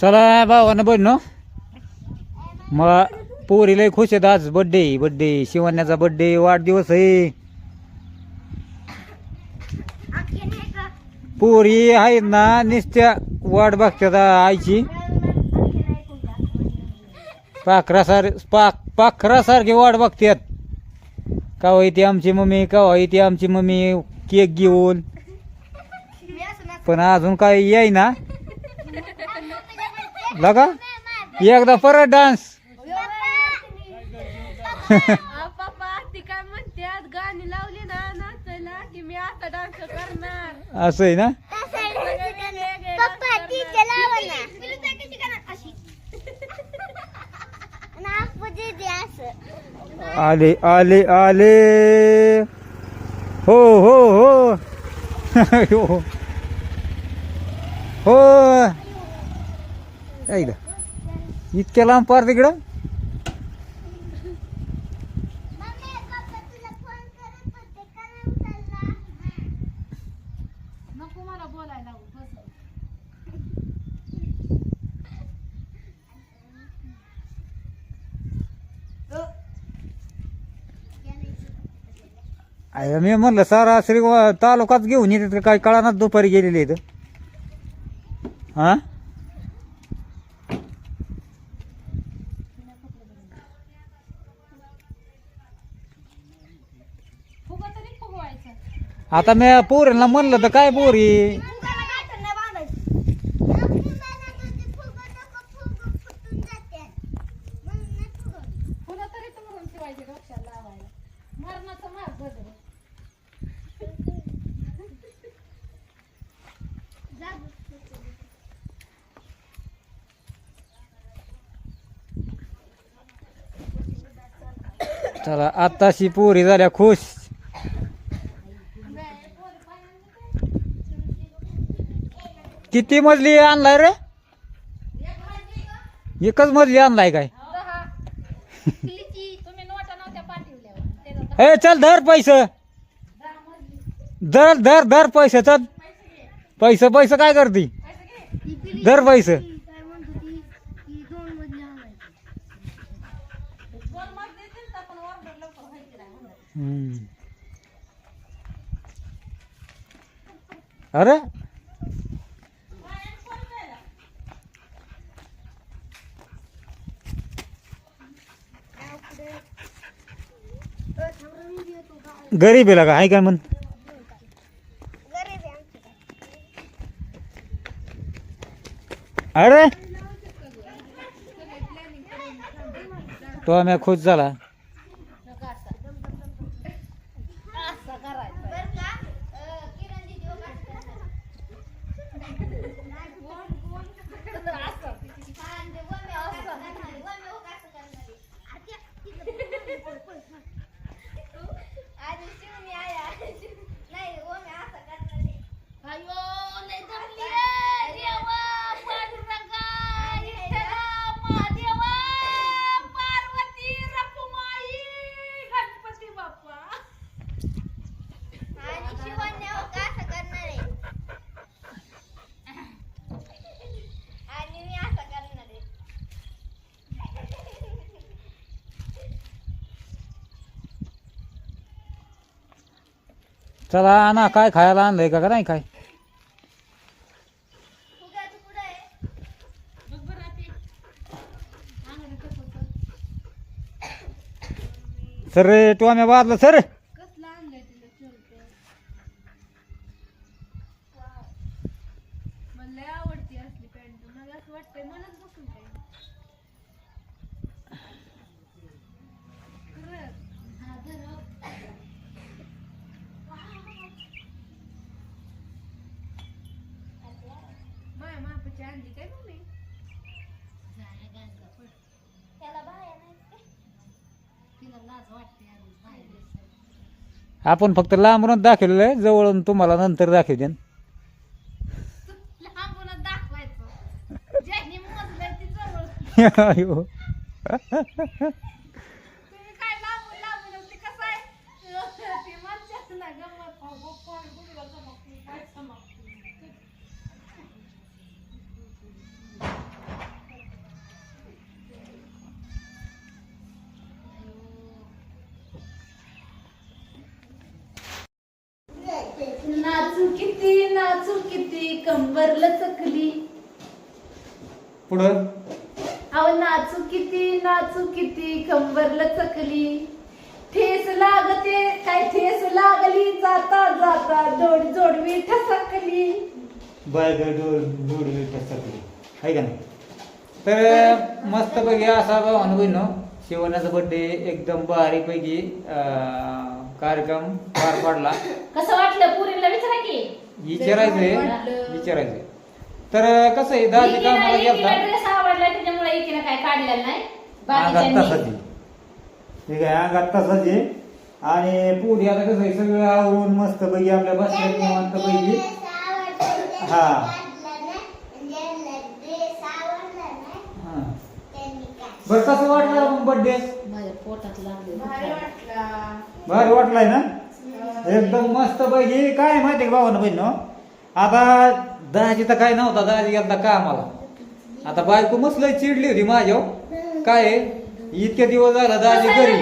चला भावानं बन मग पोरी लय खुश आहेत आज. बड्डे बड्डे शिवण्याचा बड्डे वाढदिवस आहे. पोरी आहेत ना नुसत्या वाट बघतात आईची. पाखरासार पाक पाखरासारखी वाट बघतात. का येते आमची मम्मी का येते आमची मम्मी? केक घेऊन. पण अजून काही येई ना लगा? एकदा परत डान्स पप्पा ती काय म्हणतात गाणी लावली ना नाचायला की मी आता डान्स करणार. असं आहे ना? पप्पा लावा ना. ती असं. आले आले आले. हो हो. हो. हो. ऐकलं इतक्या लांब पार तिकडं? अरे मी म्हणलं सारा श्री तालुकाच घेऊन येतात का काय कळाना दुपारी गेलेले इथं हा फुगा तरी फुगवायचं आता मी पोरीला म्हणलं तर काय पोरी फुगाला गाठण नाही बांधायची. नको फुगाला तुझी फुगं नको फुगं फुटून जाते. म्हणून नाही फुगवली. फुलं तरी तुम्हाला ठेवायचे आता मी पोरींना म्हणलं तर काय पोरी? चला आत्ताशी पोरी झाल्या खुश. किती मजली आणलाय रे? एकच मजली आणलाय काय? ए चल धर पैसे. धर धर धर पैसे चल. पैसे पैसे काय करती? धर पैसे. हम्म म्हणत होती की दोन मजली आणायची. दोन मार्क देतील तर आपण ऑर्डर लवकर व्हायची नाही म्हणलं हम्म. अरे? गरीब आहे का आहे काय म्हण? अरे? तो आम्ही खुश झाला नका असं असं करायचं बरं का? अ, किरण दीदी वगैरे असतात ना. असं हा, आणि ते वमे वगैरे करणारे, वमे वगैरे असं करणारे. आ, त्या- तिथं पळ, पळ, पळ. आणि शिवणी आया. नाही, वमे असं करणारे. अयो लय जमली रे देवा पांडुरंगा विठ्ठला महादेवा पार्वती रखुमाई गणपती बाप्पा आणि शिवण्या वगैरे असं करणारे. आणि मी असं करणारे. चला आणा काय खायला आणलंय का का नाही काय? सर रे तू आम्ही बाजला सर कसलं आणलंय तिला चोरटं मला लय आवडती असली पॅन्ट मला असं वाटतंय मलाच बसून काय खरंच हा धर हो. माया मापाची आणली काय मम्मी त्याला बाया नाहीत का? तिला लाज वाटते आणि बाहेर दिसायला. आपण फक्त लांबूनच दाखवलेलं आहे. जवळून तुम्हाला नंतर दाखवते. लांबूनच दाखवायचं ज्यांनी मोजलंय ती जवळ अयो. तुम्ही काय लांबून लांबून ते कसं आहे ती म्हणतात ना गंमत अहो, कोण गुडघा चमकते, काय चमकते. किती कंबर लचकली पुढं? अहो नाचू किती नाचू किती कंबर लचकली ठेस लागते काय ठेस लागली जाता जाता जोड जोडवी ठसकली. बाय जोडवी टसकली आहे का नाही? तर मस्त पैकी असा भावानं बहिणं शिवण्याचा बर्थडे एकदम बारीकपैकी अं, कार्यक्रम पार पडला. कसं वाटलं? पुरीला विचारा की. विचारायचंय. विचारायचंय तर कसं आहे कामाला एकीला गेलता ड्रेस आवडला त्याच्यामुळे एकीला काय काढलेलं नाही अंगात बाकीच्यांनी. ठीक आहे अंगात तसाच आणि पुढे आता कसं आहे सगळं आवरून मस्त पैकी आपल्या बसल्यात निवांत पैकी हा. हा. बरं कसं वाटलं मग बर्थडे माझ्या पोटात लागले भारी वाटला भारी वाटलाय ना एकदम मस्त पैकी. काय माहिती का भावानं बहिण आता दहाची तर काय नव्हता दहाची गेलता कामाला. आता बायको मस्त लय चिडली होती माझ्यावर काय आहे, इतके दिवस झाला दहाची घरी.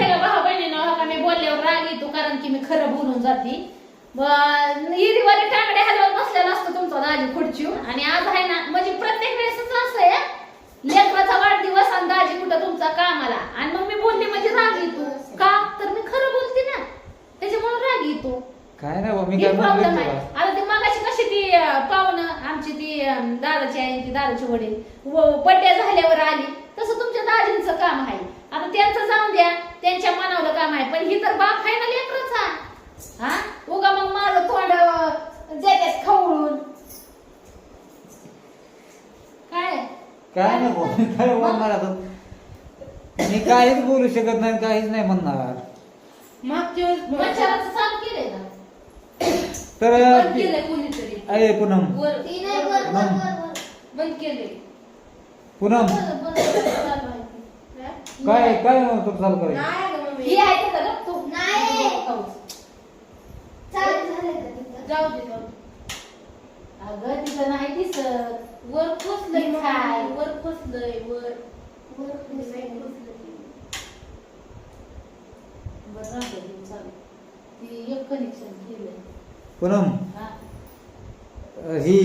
का येतो कारण की मी खरं बोलून जाते. हिरीवाले टांगडे हलवत बसलेला असतो तुमचा दाजी खुर्चीवर. आणि आज आहे ना म्हणजे प्रत्येक वेळेसच असं आहे लेकराचा वाढदिवस आणि दाजी कुठं तुमचा कामाला आणि मग मी बोलली म्हणजे राग येतो का तर मी खरं बोलते ना त्याच्यामुळे राग येतो काय नाही बा, मी काय प्रॉब्लेम आहे. तुला. आता ती मगाशी कशी ती अं, पाहुणं आमची ती अं, दादाची आई ती दादाची वडील बड्डे झाल्यावर आली. तसं तुमच्या दाजींचं काम आहे. आता त्यांचं जाऊन द्या त्यांच्या मनावलं काम आहे. पण ही तर बाप आहे ना लेकराचा. हा? उगा मग माझं तोंड अं, खवळून. काय? काय नाही बोल काय बोलणार आता? मी काहीच बोलू शकत नाही काहीच नाही म्हणणार. मागच्या वेळेस मच्छराचं का तर बंद केलंय कोणीतरी अरे पूनम वर पूनम बंद केलंय पूनम बरं, बरं, चालू आहे. काय काय नव्हतं चालू करायचं नाही गं मम्मी. ही आहे का गं? तू नाही. खाऊ. जाऊ दे जाऊ दे. अगं तिचं नाही दिसत वर खाय. मम्मी, वर खोसलंय वर नाही खोसलंय. बरं राहू दे, चालेल. ती एक कनेक्शन केलंय पूनम हा. ही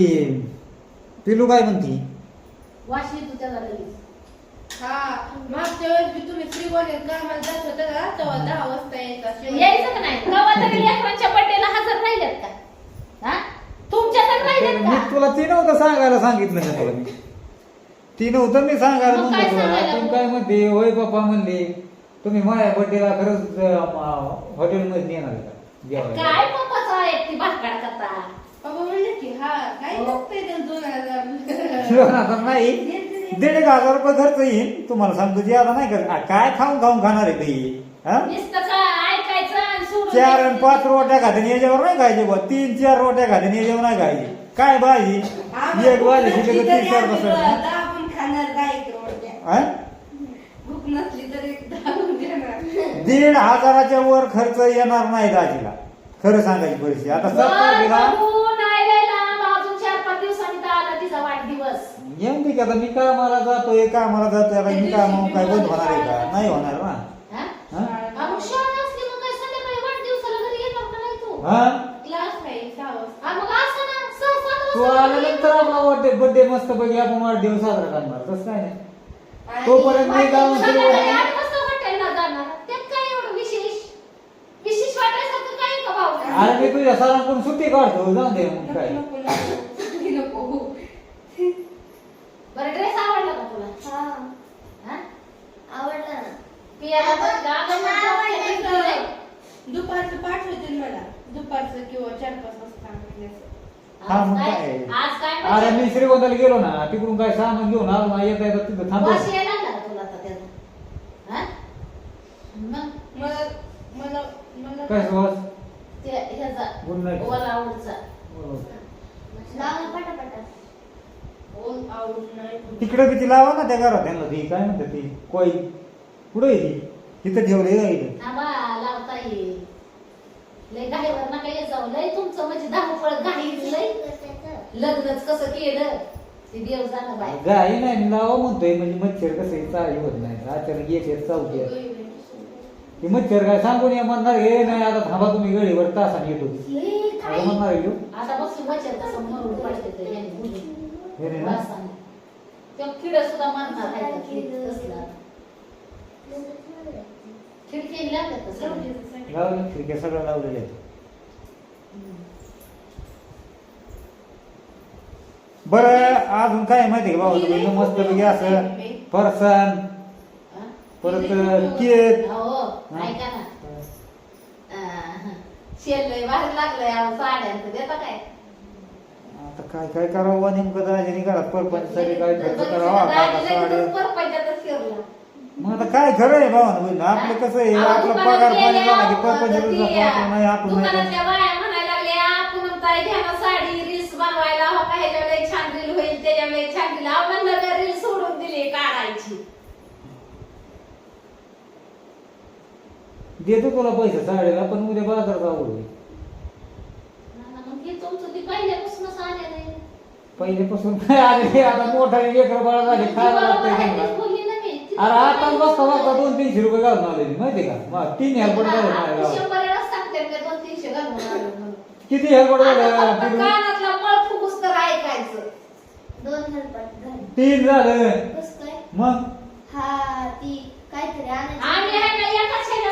पिलू काय म्हणती. वाशी येतो त्याला लगेच हा मागच्या वेळेस बी तुम्ही श्रीगोंद्यात कामाला जात होता का तेव्हा दहा वाजता यायचा. यायचं का नाही? कवा तरी लेकरांच्या बड्डेला हजर राहिल्यात का? हा? तुमच्या तर राहिल्यात मी का? तुला ती नव्हतं सांगायला सांगितलं का तुला मी. ती नव्हतं मी सांगायला मग म्हणतो काय तुला सांगायला तुम्ही? काय म्हणते होय पप्पा म्हणले तुम्ही माझ्या बड्डेला खरंच हॉटेलमध्ये येणार आहे का? जेवायला. काय ती भाकड कथा बाबा म्हणले की हा काय हो. त्याला दोन हजार शिवाय आता नाही. दीड एक हजार रुपये खर्च येईल. तुम्हाला सांगतो जे आता नाही कर काय खाऊन खाऊन खाणार आहे ते? हा? नुसतं काय ऐकायचं आणि सोडून चार आणि द्यायचं. पाच रोट्या खाते याच्यावर नाही खायचे बुवा. तीन चार रोट्या खाते याच्यावर नाही खायचे. काय भाजी? एक भाजी शिकली तर तीन चार बसत दहा पण खाणार काय एक रोट्या? भूक नसली तर एक दहा पण देणार. दीड हजाराच्या वर खर्च येणार नाही दाजीला. खरं सांगायची परिस्थिती. आता सरकार वाढदिवस येऊन दे की आता मी कामाला जातोय कामाला जातोय? आता मी काम काय बंद होणार आहे का? नाही होणार ना. हा? हा? हा, तू आल्यानंतर आपला बर्थडे बर्थडे मस्त पैकी आपण वाढदिवस साजरा करणार. तसं काय नाही. तोपर्यंत मी काय म्हणतो? अरे मी तुझ्या सरांकडून सुट्टी काढतो जाऊन दे मग काय नको नको सुट्टी नको बरं ड्रेस आवडला का तुला हा हा? आवडलं ना पियाला बस गागं मला आवडलं. म्हणतात, दिलंय. दुपारचं पाठवते मला दुपारचं किंवा चार पाच वाजता असं. हा, आज मग काय काय? आज काय अरे? मी श्रीगोंदाला गेलो ना तिकडून काय सामान घेऊन आलो ना येता येता तिथं थांबलो वास यायला लागला का तुला आता त्याचा हा? मग मला ते ह्याचा. ओला आवडचा. तिकडे किती लावा ना त्या घरात. त्यांना ती काय म्हणतात ती? कोई. कुठे ती? तिथं ठेवले लावता येईल. लय गाडीवर जाऊ लय तुमचं म्हणजे धावपळ गाडीच लय. लग्नच कसं केलं? ते देव जाणं बाय गाई नाही लावा म्हणतोय म्हणजे मच्छर कसं चाळी होत नाही. अचानक एक एक मच्छर काय सांगून या म्हणणार हे नाही आता थांबा तुम्ही गडीवर तासाने येतो म्हणणार. आता कसं पडते. हे ना? किड सुद्धा मारणार आहे कसला. खिडकी? लावलं खिडक्या सगळं लावलेलं आहे बरं अजून काय माहिती का बाबा तुम्ही मस्त पैकी असं फरसाण हा? परत किती केक. ऐका ना. शेल लागलंय अहो साड्यांचं. देता काय? आता काय काय करावं नेमकं दाजीने घरात परपंचसाठी काय खर्च करावा? परपंचातच मग आता काय खरं आहे भाऊ? बहिण आपलं कसं आहे? अहो, आपलं दुकानात पगार पाणी गेल्या, झाला की परपंच नाही आपलं नाही. दुकानातल्या बाया म्हणायला लागल्या आपण ताई घ्या ना साडी रील्स बनवायला. हो का छान रील होईल त्याच्या लय छान रील आपण रील सोडून दिली काढायची. देतो तुला पैसे साडेला पण उद्या बाजारात आवड होईल. ना, मग तुमचं ती पहिल्यापासूनच आलेलं आहे. पहिलेपासून काय आले आता मोठाले लेकर बाळा झाले खायला लागतंय त्यांना? मी. अरे आता बसता बसता दोन तीनशे रुपये घालून आले माहिती का? मग तीन हेल्पट घालून आलो. किती हेल्पट झाले? तीन झालं. काय? मग? हा ती काहीतरी आणायची. आणि आहे ना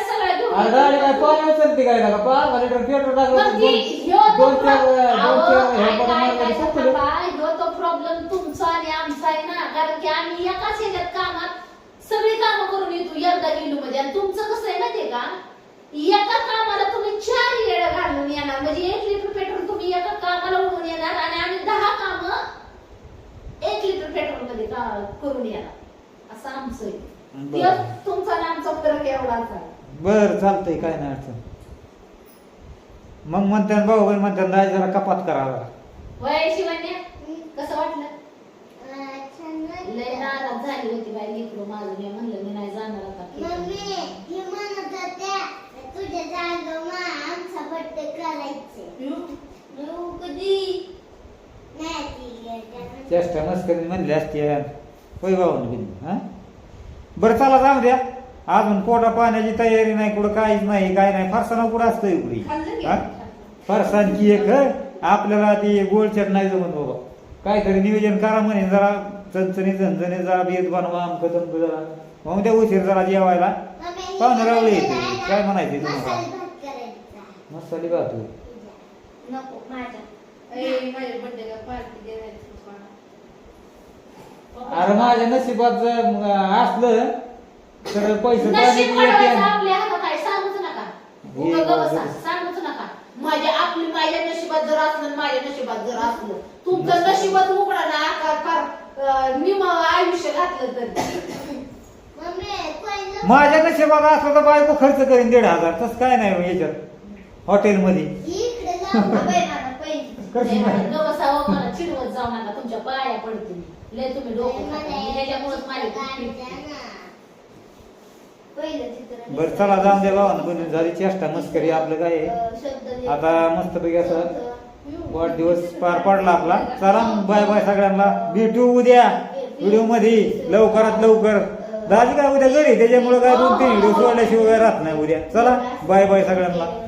सगळं गाडी काय पाणी उचलते काय का? पाच लिटर पेट्रोल टाकलं मग ती ह्यो दोन तो चार pro- दोन अहो, चार ऐका, हेल्पट ऐका, मारले ऐका, संपलं. थांबा. ह्यो तो प्रॉब्लेम तुमचा आणि आमचा आहे ना. कारण की आम्ही एकाच ह्याच्यात कामात सगळी कामं करून येतो एकदा गेलो म्हणजे. आणि तुमचं कसं आहे माहितीये का? एका कामाला तुम्ही चार येळ घालून येणार. म्हणजे एक लिटर पेट्रोल तुम्ही एका कामाला उडून येणार आणि आम्ही दहा कामं एक लिटर पेट्रोलमध्ये का- करून येणार. असं आमचं आहे. बरं. तुमचा आणि आमचा फरक एवढाच आहे बर चालतंय काय नाही अडचण. मग म्हणतात भाऊ बहीण म्हणतात दाजी जरा कपात करा जरा. वय शिवण्या कसं वाटलं? अं, छान लय वाटलं. नाराज झाली होती बाई लेकरू माझं मी म्हणलं मी नाही जाणार आता. मम्मी हे म्हणत होत्या तुझ्या जागोमा आमचा बड्डे करायचे. येऊ कधी? नाही ती गेल्या. चेष्टा मस्करी म्हणले असते. होय भाऊ हा? बरं चला जाऊ द्या. अजून पोटा पाण्याची तयारी नाही कुठं काहीच नाही काय नाही. फरसाण कुठं असतं इकडे? की? फरसाणची एक? आपल्याला ती गोळचट नाही जमत बाबा. काहीतरी नियोजन करा म्हणे जरा चणचणी झणझणी जरा बेत बनवा आमकं तमकं जरा. मग उद्या उशीर जरा जेवायला. पाहुणे रावळे केलं येते. काय म्हणायचे तुम्हाला? मसाले भात करायचा मसाली भात होय. नको माझ्या अरे माझ्या नशिबात जर असलं तर पैसे नशीब पाणी घडवायचं येते. आपल्या हातात आहे सांगूच नका हे उगा गं बसा, बाजूला. सांगूच नका माझ्या आपली माझ्या नशिबात जर असलं आणि माझ्या नशिबात जर असलं तुमचं नशिबात उघडा ना आकार फार अं, मी मग आयुष्य घातलं तर मम्मी पहिलं माझ्या नशिबात असलं तर बायको खर्च करीन दीड हजार तसं काय नाही याच्यात हॉटेलमध्ये इकडे लाव बाई मला पहिली? ग बसा हो, मला चिडवत जाऊ नका तुमच्या पाया पडते मी. लय तुम्ही डोकं खाता. मला मी ह्याच्यामुळेच माझी गाडी पिढी- द्या ना. पहिलं चित्र बरं चला जाऊन द्या भावानं. बनून झाली चेष्टा मस्करी आपलं काय आहे. शब्द. आता मस्तपैकी असं. वाढदिवस पार पडला आपला. चला बाय बाय सगळ्यांना. भेटू उद्या. व्हिडिओमध्ये लवकरात लवकर. दाजी काय उद्या घरी? त्याच्यामुळे काय दोन तीन व्हिडिओ सोडल्याशिवाय राहत नाही उद्या. चला बाय बाय सगळ्यांना.